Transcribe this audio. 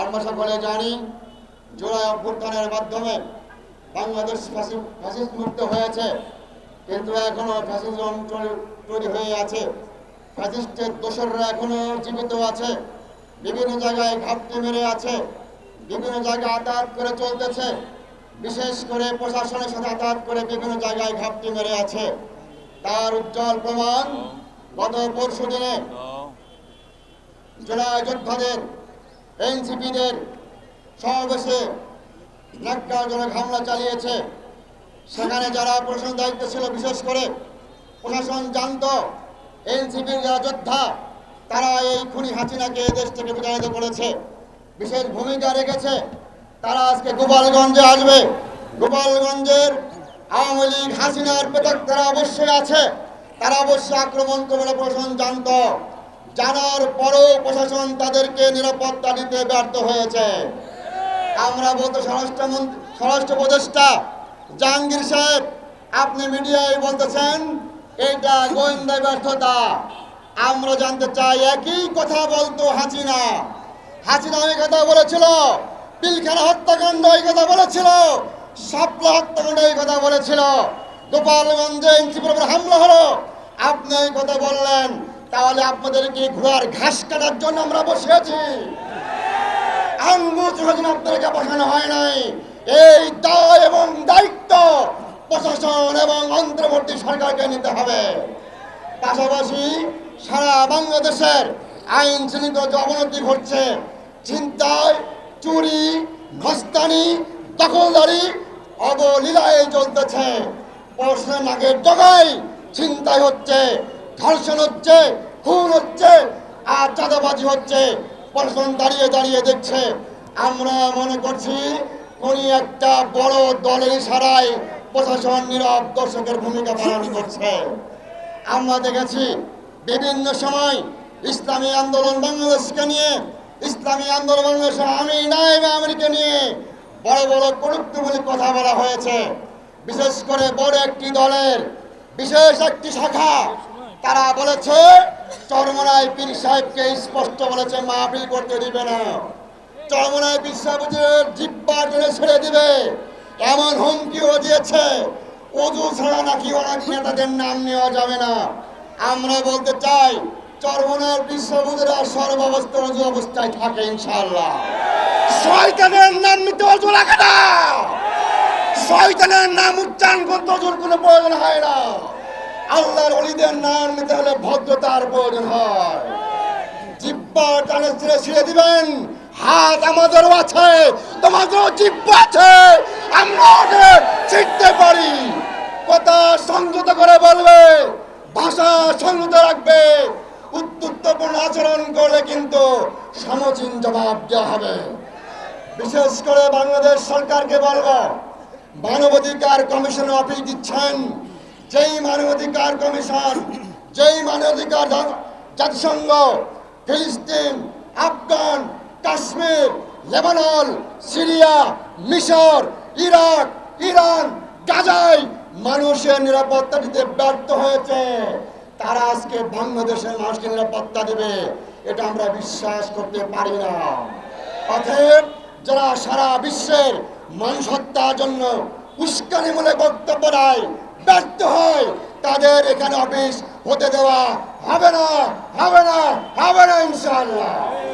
আমরা সকলে জানি জোড়া অভ্যুত্থানের মাধ্যমে বাংলাদেশ ফ্যাসিস মুক্ত হয়েছে। কিন্তু এখনও ফ্যাসিস তৈরি হয়ে আছে। ফ্যাসিস্টের দোষররা এখনও জীবিত আছে। বিভিন্ন জায়গায় ঘাপটি মেরে আছে। বিভিন্ন জায়গায় আতাত করে চলতেছে। বিশেষ করে প্রশাসনের সাথে আতাত করে বিভিন্ন জায়গায় ঘাপটি মেরে আছে। তার উজ্জ্বল প্রমাণ গত পরশু দিনে জেলা যোদ্ধাদের এনসিপিদের সমাবেশে ন্যাক্কারজনক হামলা চালিয়েছে। সেখানে যারা প্রশাসন দায়িত্ব ছিল, বিশেষ করে প্রশাসন জানত এনসিপির যারা যোদ্ধা, তারা এই খুনি হাসিনাকে দেশ থেকে বিতাড়িত করেছে। বিশেষ ভূমিকা রেখেছে তারা আজকে গোপালগঞ্জে আসবে। গোপালগঞ্জের আওয়ামী লীগ হাসিনার পেতক তারা অবশ্যই আছে। তারা অবশ্যই আক্রমণ করবে প্রশাসন জানত। জানার পরেও প্রশাসন তাদেরকে নিরাপত্তা দিতে ব্যর্থ হয়েছে। আমরা বলতে স্বরাষ্ট্রমন্ত্রী স্বরাষ্ট্র উপদেষ্টা জাহাঙ্গীর সাহেব, আপনি মিডিয়ায় বলতেছেন এটা গোয়েন্দা ব্যর্থতা। আমরা জানতে চাই, একই কথা বলতো হাসিনা। হাসিনা ওই কথা বলেছিল, পিলখানা হত্যাকাণ্ড এই কথা বলেছিল সাপলা হত্যাকাণ্ড এই কথা বলেছিল। গোপালগঞ্জে উপর হামলা হলো। আপনি এই কথা বললেন। তাহলে আপনাদেরকে ঘোড়ার ঘাস কাটার জন্য আমরা বসে আছি আপনাদেরকে বসানো হয় নাই। এই দায় এবং দায়িত্ব প্রশাসন এবং অন্তর্বর্তী সরকারকে নিতে হবে। পাশাপাশি সারা বাংলাদেশের আইন শৃঙ্খলা যে অবনতি ঘটছে। চিন্তায় চুরি ঘস্তানি দখলদারি অবলীলায় চলতেছে। পড়াশোনা নাগের জগাই চিন্তাই হচ্ছে। ধর্ষণ হচ্ছে, খুন হচ্ছে, আর চাঁদাবাজি হচ্ছে। প্রশাসন দাঁড়িয়ে দাঁড়িয়ে দেখছে। আমরা মনে করছি কোন একটা বড় দলের ইশারায় প্রশাসন নীরব দর্শকের ভূমিকা পালন করছে। আমরা দেখেছি বিভিন্ন সময় ইসলামী আন্দোলন বাংলাদেশকে নিয়ে, ইসলামী আন্দোলন বাংলাদেশের আমি নাইব আমেরিকা নিয়ে বড় বড় কটুক্তিমূলক কথা বলা হয়েছে। বিশেষ করে বড় একটি দলের বিশেষ একটি শাখা তারা বলেছে, চরমনায় পীর সাহেবকে স্পষ্ট বলেছে, মাহফিল করতে দিবে না। চরমনায় পীর সাহেবের জিব্বা টেনে ছেড়ে দিবে। এমন হুমকিও দিয়েছে। অজু ছাড়া নাকি অনেক নেতাদের নাম নেওয়া যাবে না। আমরা বলতে চাই চরমনার বিশ্ববুদেরা সর্বাবস্থায় অজু অবস্থায় থাকে ইনশাআল্লাহ। শয়তানের নাম নিতে অজু লাগে না। শয়তানের নাম উচ্চারণ করতে অজুর কোনো প্রয়োজন হয় না। আল্লাহর অলিদের নাম নিতে হলে ভদ্রতার প্রয়োজন হয়। জিব্বা টানে ছিঁড়ে ছিঁড়ে দিবেন, হাত আমাদেরও আছে তোমাদেরও জিব্বা আছে, আমরা ওকে ছিঁড়তে পারি। কথা সংযত করে বলবে, ভাষা সংযত রাখবে। উত্তরপূর্ণ আচরণ করলে কিন্তু সমচীন জবাব দেওয়া হবে। বিশেষ করে বাংলাদেশ সরকারকে বলব, মানবাধিকার কমিশন অফিস দিচ্ছেন যেই মানবাধিকার কমিশন, যেই মানবাধিকার জাতিসংঘ, ফিলিস্তিন, আফগান, কাশ্মীর, লেবানন, সিরিয়া, মিশর, ইরাক, ইরান, গাজায় মানুষের নিরাপত্তা দিতে ব্যর্থ হয়েছে। তারা আজকে বাংলাদেশের মানুষকে নিরাপত্তা দেবে, এটা আমরা বিশ্বাস করতে পারি না। অতএব যারা সারা বিশ্বের মানুষ হত্যার জন্য উস্কানিমূলক বক্তব্য দেয় ব্যর্থ হয় তাদের এখানে অফিস হতে দেওয়া হবে না হবে না হবে না ইনশাআল্লাহ।